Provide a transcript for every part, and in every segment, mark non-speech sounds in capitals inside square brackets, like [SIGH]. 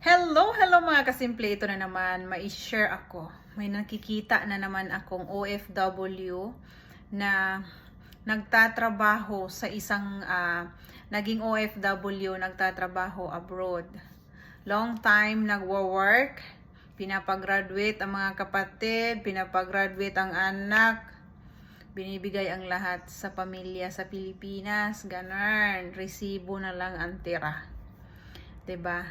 Hello, hello mga kasimple. Ito na naman, mai-share ako. May nakikita na naman akong OFW na nagtatrabaho sa isang, ah, naging OFW, nagtatrabaho abroad. Long time nagwo-work, pinapagraduate ang mga kapatid, pinapagraduate ang anak, binibigay ang lahat sa pamilya sa Pilipinas, ganun. Resibo na lang ang tira. 'Di ba?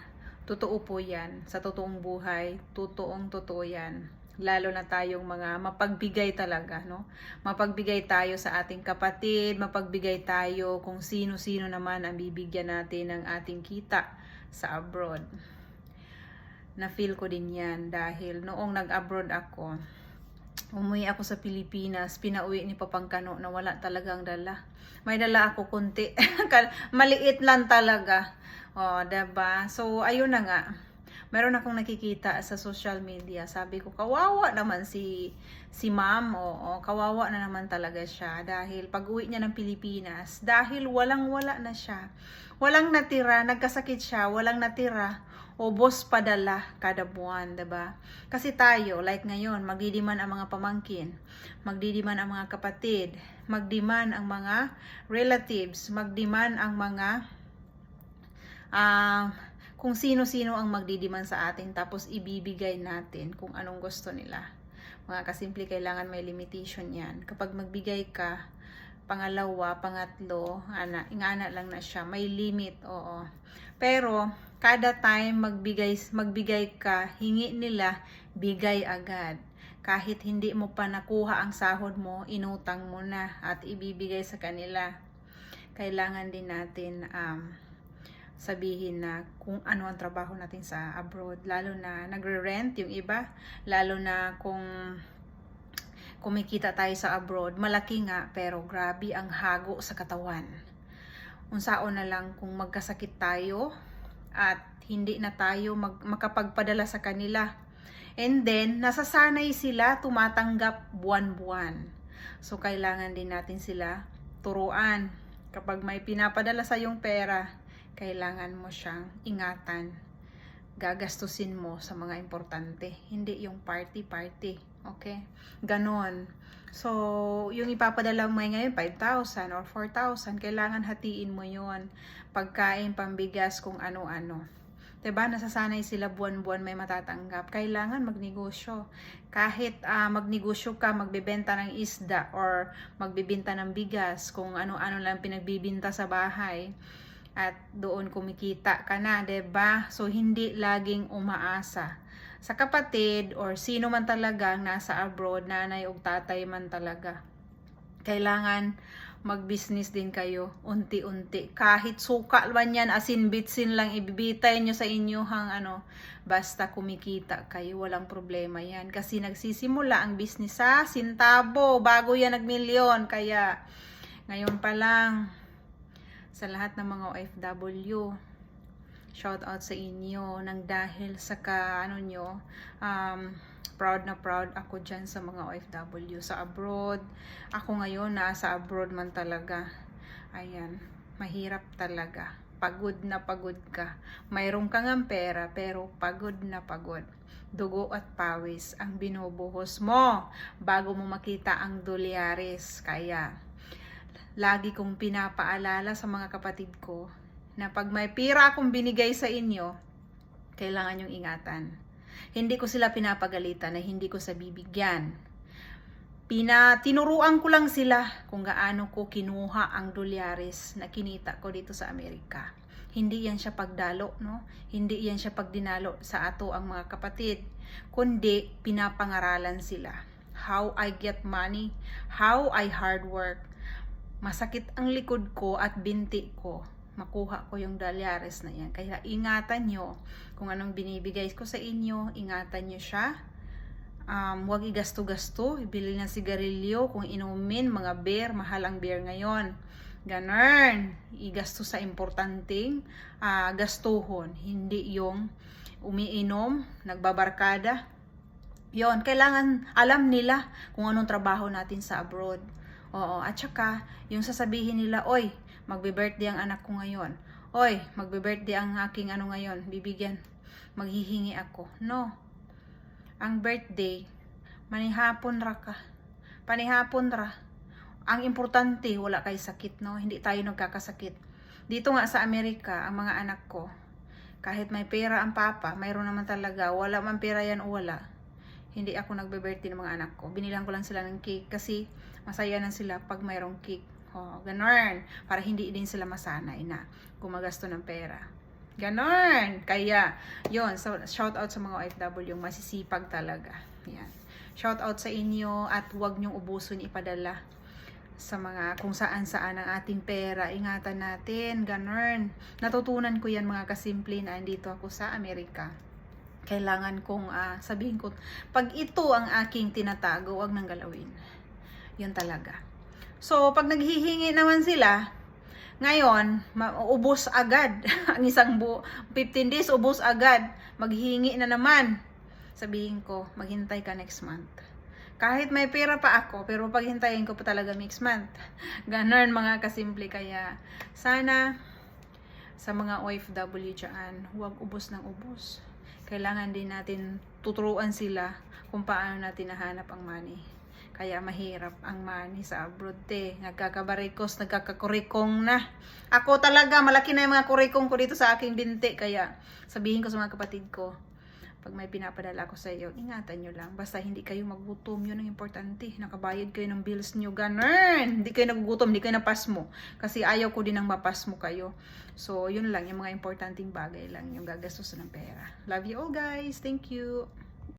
Totoo po 'yan sa totoong buhay, totoong totoo 'yan. Lalo na tayong mga mapagbigay talaga, no? Mapagbigay tayo sa ating kapatid, mapagbigay tayo kung sino-sino naman ang bibigyan natin ng ating kita sa abroad. Na-feel ko din 'yan dahil noong nag-abroad ako, umuwi ako sa Pilipinas, pinauwi ni Papangkano na wala talagang dala. May dala ako kunti. [LAUGHS] Maliit lang talaga. O, oh, diba? So, ayun na nga. Meron akong nakikita sa social media. Sabi ko, kawawa naman si si ma'am. Oo, kawawa na naman talaga siya. Dahil pag uwi niya ng Pilipinas, dahil walang-wala na siya. Walang natira, nagkasakit siya, walang natira ubos padala kada buwan, 'di ba? Kasi tayo, like ngayon, magdidiman ang mga pamangkin, magdidiman ang mga kapatid, magdiman ang mga relatives, magdiman ang mga uh, kung sino-sino ang magdidiman sa atin tapos ibibigay natin kung anong gusto nila. Mga kasimple, kailangan may limitation yan. Kapag magbigay ka, pangalawa, pangatlo, ana, ingana lang na siya. May limit, oo. Pero, kada time magbigay, magbigay ka, hingi nila, bigay agad. Kahit hindi mo pa nakuha ang sahod mo, inutang mo na at ibibigay sa kanila. Kailangan din natin um, sabihin na kung ano ang trabaho natin sa abroad. Lalo na nagre-rent yung iba. Lalo na kung kumikita tayo sa abroad, malaki nga pero grabe ang hago sa katawan. Unsaon na lang kung magkasakit tayo at hindi na tayo mag, makapagpadala sa kanila. And then, nasasanay sila tumatanggap buwan-buwan. So, kailangan din natin sila turuan. Kapag may pinapadala sa yung pera, kailangan mo siyang ingatan. Gagastusin mo sa mga importante. Hindi yung party-party Okay? Ganon. So, yung ipapadala mo ngayon, 5,000 or 4,000, kailangan hatiin mo yon Pagkain, pambigas, kung ano-ano. 'Di ba? Nasasanay sila buwan-buwan may matatanggap. Kailangan magnegosyo. Kahit uh, magnegosyo ka, magbebenta ng isda or magbebenta ng bigas, kung ano-ano lang pinagbibinta sa bahay at doon kumikita ka na, 'di ba? So hindi laging umaasa sa kapatid or sino man talaga nasa abroad, nanay o tatay man talaga. Kailangan mag-business din kayo unti-unti. Kahit suka man yan, asin bitsin lang ibibitay nyo sa inyo hang ano, basta kumikita kayo, walang problema yan. Kasi nagsisimula ang business sa sintabo, bago yan nagmilyon. Kaya, ngayon pa lang, sa lahat ng mga OFW, shout out sa inyo. Nang dahil sa ka ano nyo um, proud na proud ako dyan sa mga OFW sa abroad. Ako ngayon nasa abroad man talaga. Ayan. Mahirap talaga. Pagod na pagod ka. Mayroon kang ang pera pero pagod na pagod. Dugo at pawis ang binubuhos mo bago mo makita ang dolyares. Kaya lagi kong pinapaalala sa mga kapatid ko na pag may pira akong binigay sa inyo, kailangan yung ingatan. Hindi ko sila pinapagalitan na hindi ko sa bibigyan. Pina, tinuruan ko lang sila kung gaano ko kinuha ang dolyares na kinita ko dito sa Amerika. Hindi yan siya pagdalo, no? Hindi yan siya pagdinalo sa ato ang mga kapatid, kundi pinapangaralan sila. How I get money, how I hard work. Masakit ang likod ko at binti ko makuha ko yung dolyares na yan. Kaya ingatan nyo kung anong binibigay ko sa inyo, ingatan nyo siya. Um, huwag igasto-gasto, ibili ng sigarilyo, kung inumin, mga beer, mahal ang beer ngayon. Ganun, igasto sa importanteng uh, gastuhon, hindi yung umiinom, nagbabarkada. Yon, kailangan alam nila kung anong trabaho natin sa abroad. Oo, at saka, yung sasabihin nila, oy, magbe-birthday ang anak ko ngayon. Oy, magbe-birthday ang aking ano ngayon, bibigyan. maghihingi ako. No. Ang birthday, manihapon ra ka. Panihapon ra. Ang importante, wala kay sakit, no? Hindi tayo nagkakasakit. Dito nga sa Amerika, ang mga anak ko, kahit may pera ang papa, mayroon naman talaga, wala man pera yan o wala. Hindi ako nagbe-birthday ng mga anak ko. Binilang ko lang sila ng cake kasi masaya na sila pag mayroong cake. Oh, ganon. Para hindi din sila masanay na gumagasto ng pera. Ganon. Kaya, yon so, shout out sa mga OFW, yung masisipag talaga. Yan. Shout out sa inyo at huwag niyong ubuson ipadala sa mga kung saan saan ang ating pera. Ingatan natin, ganon. Natutunan ko yan mga kasimple na andito ako sa Amerika. Kailangan kong ah, sabihin ko, pag ito ang aking tinatago, wag nang galawin. Yun talaga. So, pag naghihingi naman sila, ngayon, maubos agad. [LAUGHS] ang isang bu 15 days, ubos agad. Maghihingi na naman. Sabihin ko, maghintay ka next month. Kahit may pera pa ako, pero paghintayin ko pa talaga next month. [LAUGHS] Ganon mga kasimple. Kaya, sana sa mga OFW dyan, huwag ubos ng ubos. Kailangan din natin tuturuan sila kung paano natin nahanap ang money. Kaya mahirap ang money sa abroad te. Nagkakabarikos, nagkakakurikong na. Ako talaga, malaki na yung mga kurikong ko dito sa aking binti. Kaya sabihin ko sa mga kapatid ko, pag may pinapadala ko sa iyo, ingatan nyo lang. Basta hindi kayo magutom, yun ang importante. Nakabayad kayo ng bills nyo, ganun. Hindi kayo nagugutom, hindi kayo napasmo. Kasi ayaw ko din ang mapasmo kayo. So, yun lang, yung mga importanteng bagay lang, yung gagastos ng pera. Love you all guys. Thank you.